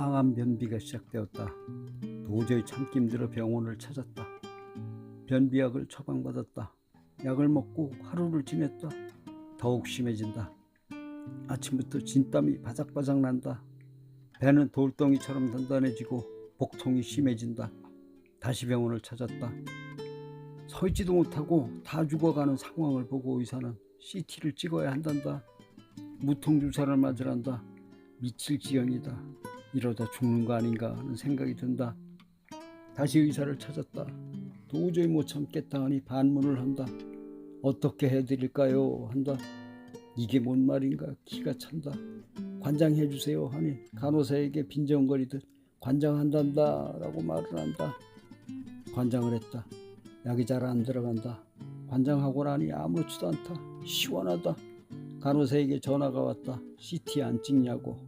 항암 변비가 시작되었다. 도저히 참기 힘들어 병원을 찾았다. 변비약을 처방받았다. 약을 먹고 하루를 지냈다. 더욱 심해진다. 아침부터 진땀이 바작바작 난다. 배는 돌덩이처럼 단단해지고 복통이 심해진다. 다시 병원을 찾았다. 서 있지도 못하고 다 죽어가는 상황을 보고 의사는 CT를 찍어야 한단다. 무통주사를 맞으란다. 미칠 지경이다. 이러다 죽는 거 아닌가 하는 생각이 든다. 다시 의사를 찾았다. 도저히 못 참겠다 하니 반문을 한다. 어떻게 해드릴까요? 한다. 이게 뭔 말인가 기가 찬다. 관장해 주세요 하니 간호사에게 빈정거리듯 관장한단다 라고 말을 한다. 관장을 했다. 약이 잘 안 들어간다. 관장하고 나니 아무렇지도 않다. 시원하다. 간호사에게 전화가 왔다. CT 안 찍냐고.